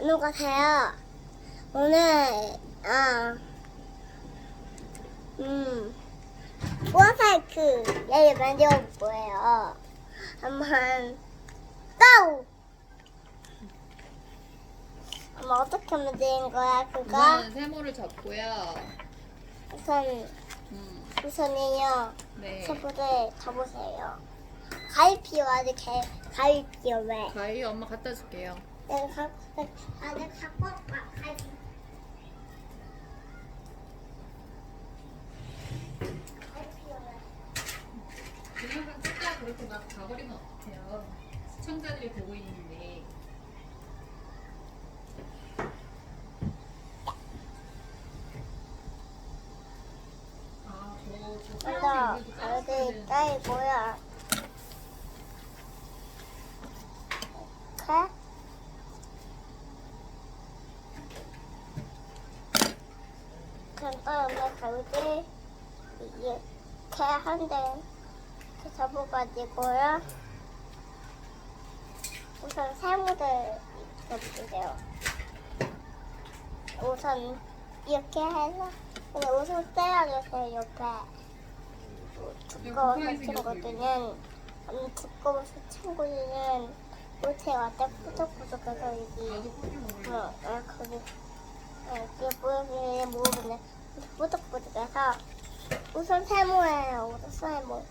안녕하세요. 오늘 아, 음, 모아사이크 얘를 만들어 볼 거예요. 한번 고! 엄마 어떻게 만드는 거야 그거? 우선 세모를 잡고요. 우선 음, 우선은요 네. 세부를 가보세요. 가위피요 아직 가, 가위피요 왜? 가위 엄마 갖다 줄게요. 내가 갖고 아 내가 갖고 와 가위피. 가위피요 왜? 동영상 찍다 그렇게 막 가버리면 어떡해요. 시청자들이 보고 있는데. 아, 저, 저 먼저 파란색 위에도 가위를 깔았어야 까이고요. 이렇게 간단하게 가위를 이렇게 한대 이렇게 접어가지고요. 우선 세모를 접으세요. 우선 이렇게 해서 근데 우선 떼야겠어요 옆에 두꺼워서 친구들은 음, 두꺼워서 친구들은 못해 왔다 푸석푸석해서 여기. 어, 어, 거기 어, 이게 보여주는 모르네 뿌덕뿌덕해서 우선 세모예요. 우선 세모.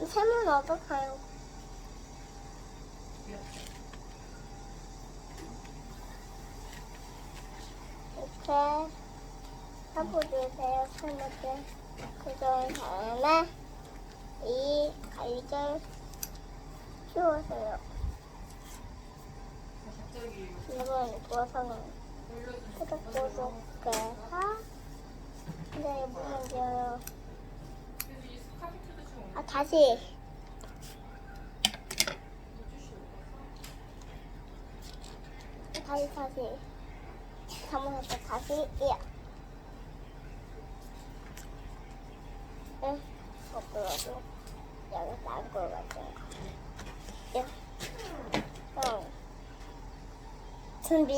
이 세모는 어떡해요? 이렇게 해보주세요. 세모들. 그런 다음에 이 갑자기 이건 부어서는 올려주세요. 푸덕푸덕해서 카피트도 좀아 다시. 다시 다시. 잘못했다 다시. 예. 응 거꾸로도 여기서 안 걸어가죠 예. 어. 준비